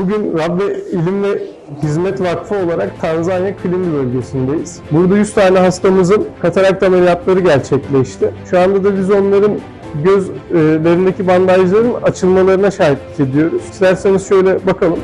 bugün Rabbe İlim ve Hizmet Vakfı olarak Tanzanya Kilindi bölgesindeyiz. Burada 100 tane hastamızın katarakt ameliyatları gerçekleşti. Şu anda da biz onların gözlerindeki e, bandajların açılmalarına şahitlik ediyoruz. İsterseniz şöyle bakalım.